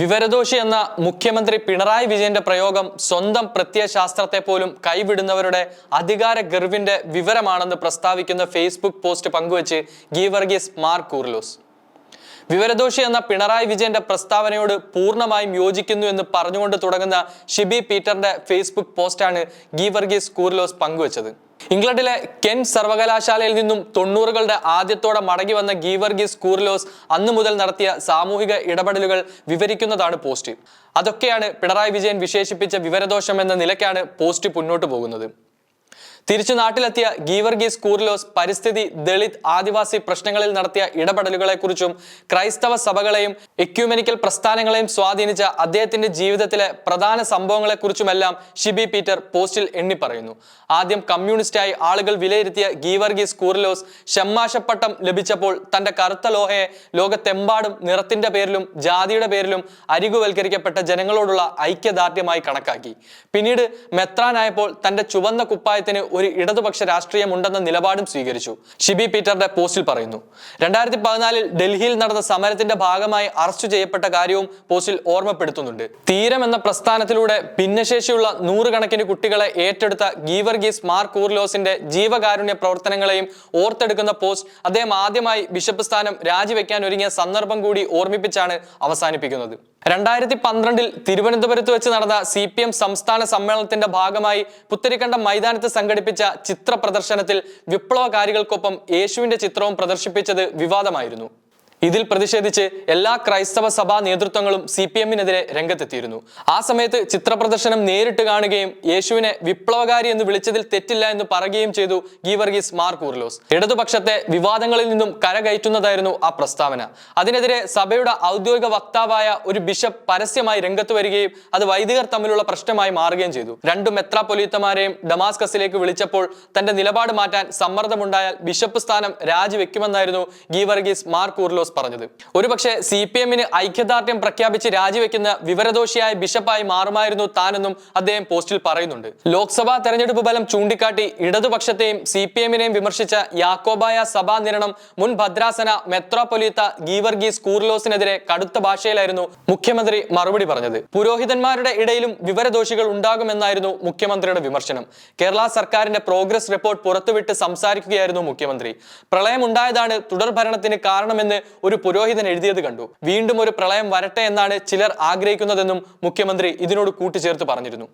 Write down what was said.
വിവരദോഷി എന്ന മുഖ്യമന്ത്രി പിണറായി വിജയന്റെ പ്രയോഗം സ്വന്തം പ്രത്യയശാസ്ത്രത്തെ പോലും കൈവിടുന്നവരുടെ അധികാര ഗർവിന്റെ വിവരമാണെന്ന് പ്രസ്താവിക്കുന്ന ഫേസ്ബുക്ക് പോസ്റ്റ് പങ്കുവച്ച് ഗീവർഗീസ് മാർ കൂർലോസ്. വിവരദോഷി എന്ന പിണറായി വിജയന്റെ പ്രസ്താവനയോട് പൂർണമായും യോജിക്കുന്നു എന്ന് പറഞ്ഞുകൊണ്ട് തുടങ്ങുന്ന ഷിബി പീറ്ററിന്റെ ഫേസ്ബുക്ക് പോസ്റ്റാണ് ഗീവർഗീസ് കൂർലോസ് പങ്കുവച്ചത്. ഇംഗ്ലണ്ടിലെ കെൻ സർവകലാശാലയിൽ നിന്നും തൊണ്ണൂറുകളുടെ ആദ്യത്തോടെ മടങ്ങി വന്ന ഗീവർഗീസ് കൂർലോസ് അന്നു മുതൽ നടത്തിയ സാമൂഹിക ഇടപെടലുകൾ വിവരിക്കുന്നതാണ് പോസ്റ്റ്. അതൊക്കെയാണ് പിണറായി വിജയൻ വിശേഷിപ്പിച്ച വിവരദോഷം എന്ന നിലയ്ക്കാണ് പോസ്റ്റ് മുന്നോട്ട് പോകുന്നത്. തിരിച്ചു നാട്ടിലെത്തിയ ഗീവർഗീസ് കൂർലോസ് പരിസ്ഥിതി ദളിത് ആദിവാസി പ്രശ്നങ്ങളിൽ നടത്തിയ ഇടപെടലുകളെക്കുറിച്ചും ക്രൈസ്തവ സഭകളെയും എക്യൂമെനിക്കൽ പ്രസ്ഥാനങ്ങളെയും സ്വാധീനിച്ച അദ്ദേഹത്തിന്റെ ജീവിതത്തിലെ പ്രധാന സംഭവങ്ങളെക്കുറിച്ചുമെല്ലാം ഷിബി പീറ്റർ പോസ്റ്റിൽ എണ്ണി പറയുന്നു ആദ്യം കമ്മ്യൂണിസ്റ്റായി ആളുകൾ വിലയിരുത്തിയ ഗീവർഗീസ് കൂർലോസ് ഷമ്മാശപ്പട്ടം ലഭിച്ചപ്പോൾ തന്റെ കറുത്ത ലോഹയെ ലോകത്തെമ്പാടും നിറത്തിന്റെ പേരിലും ജാതിയുടെ പേരിലും അരികുവൽക്കരിക്കപ്പെട്ട ജനങ്ങളോടുള്ള ഐക്യദാർഢ്യമായി കണക്കാക്കി. പിന്നീട് മെത്രാനായപ്പോൾ തന്റെ ചുവന്ന കുപ്പായത്തിന് ഒരു ഇടതുപക്ഷ രാഷ്ട്രീയമുണ്ടെന്ന നിലപാടും സ്വീകരിച്ചു. ഷിബി പീറ്ററുടെ പോസ്റ്റിൽ പറയുന്നു. രണ്ടായിരത്തി പതിനാലിൽ ഡൽഹിയിൽ നടന്ന സമരത്തിന്റെ ഭാഗമായി അറസ്റ്റ് ചെയ്യപ്പെട്ട കാര്യവും പോസ്റ്റിൽ ഓർമ്മപ്പെടുത്തുന്നുണ്ട്. തീരം എന്ന പ്രസ്ഥാനത്തിലൂടെ ഭിന്നശേഷിയുള്ള നൂറുകണക്കിന് കുട്ടികളെ ഏറ്റെടുത്ത ഗീവർഗീസ് മാർ കൂർലോസിന്റെ ജീവകാരുണ്യ പ്രവർത്തനങ്ങളെയും ഓർത്തെടുക്കുന്ന പോസ്റ്റ് അദ്ദേഹം ആദ്യമായി ബിഷപ്പ് സ്ഥാനം രാജിവെക്കാൻ ഒരുങ്ങിയ സന്ദർഭം കൂടി ഓർമ്മിപ്പിച്ചാണ് അവസാനിപ്പിക്കുന്നത്. രണ്ടായിരത്തി പന്ത്രണ്ടിൽ തിരുവനന്തപുരത്ത് വെച്ച് നടന്ന സി പി എം സംസ്ഥാന സമ്മേളനത്തിന്റെ ഭാഗമായി പുത്തരിക്കണ്ടം മൈതാനത്ത് സംഘടിപ്പിച്ച ചിത്ര പ്രദർശനത്തിൽ വിപ്ലവകാരികൾക്കൊപ്പം യേശുവിന്റെ ചിത്രവും പ്രദർശിപ്പിച്ചത് വിവാദമായിരുന്നു. ഇതിൽ പ്രതിഷേധിച്ച് എല്ലാ ക്രൈസ്തവ സഭാ നേതൃത്വങ്ങളും സി പി എമ്മിനെതിരെ രംഗത്തെത്തിയിരുന്നു. ആ സമയത്ത് ചിത്രപ്രദർശനം നേരിട്ട് കാണുകയും യേശുവിനെ വിപ്ലവകാരി എന്ന് വിളിച്ചതിൽ തെറ്റില്ല എന്ന് പറയുകയും ചെയ്തു ഗീവർഗീസ് മാർ കൂർലോസ്. ഇടതുപക്ഷത്തെ വിവാദങ്ങളിൽ നിന്നും കരകയറ്റുന്നതായിരുന്നു ആ പ്രസ്താവന. അതിനെതിരെ സഭയുടെ ഔദ്യോഗിക വക്താവായ ഒരു ബിഷപ്പ് പരസ്യമായി രംഗത്ത് വരികയും അത് വൈദികർ തമ്മിലുള്ള പ്രശ്നമായി മാറുകയും ചെയ്തു. രണ്ടു മെത്രാപൊലീത്തമാരെയും ഡമാസ്കസിലേക്ക് വിളിച്ചപ്പോൾ തന്റെ നിലപാട് മാറ്റാൻ സമ്മർദ്ദമുണ്ടായാൽ ബിഷപ്പ് സ്ഥാനം രാജിവെക്കുമെന്നായിരുന്നു ഗീവർഗീസ് മാർ കൂർലോസ് പറഞ്ഞത്. ഒരുപക്ഷെ സി പി എമ്മിന് ഐക്യദാർഢ്യം പ്രഖ്യാപിച്ച് രാജിവെക്കുന്ന വിവരദോഷിയായ ബിഷപ്പായി മാറുമായിരുന്നു താനെന്നും അദ്ദേഹം പോസ്റ്റിൽ പറയുന്നുണ്ട്. ലോക്സഭാ തെരഞ്ഞെടുപ്പ് ഫലം ചൂണ്ടിക്കാട്ടി ഇടതുപക്ഷത്തെയും സി പി എമ്മിനെയും വിമർശിച്ച യാക്കോബായ സഭാ നിരണം മുൻ ഭദ്രാസന മെത്രോപൊലീത്ത ഗീവർഗീസ് കൂർലോസിനെതിരെ കടുത്ത ഭാഷയിലായിരുന്നു മുഖ്യമന്ത്രി മറുപടി പറഞ്ഞത്. പുരോഹിതന്മാരുടെ ഇടയിലും വിവരദോഷികൾ ഉണ്ടാകുമെന്നായിരുന്നു മുഖ്യമന്ത്രിയുടെ വിമർശനം. കേരള സർക്കാരിന്റെ പ്രോഗ്രസ് റിപ്പോർട്ട് പുറത്തുവിട്ട് സംസാരിക്കുകയായിരുന്നു മുഖ്യമന്ത്രി. പ്രളയമുണ്ടായതാണ് തുടർ ഭരണത്തിന് കാരണമെന്ന് ഒരു പുരോഹിതൻ എഴുതിയത് കണ്ടു. വീണ്ടും ഒരു പ്രളയം വരട്ടെ എന്നാണ് ചിലർ ആഗ്രഹിക്കുന്നതെന്നും മുഖ്യമന്ത്രി ഇതിനോട് കൂട്ടിച്ചേർത്ത് പറഞ്ഞിരുന്നു.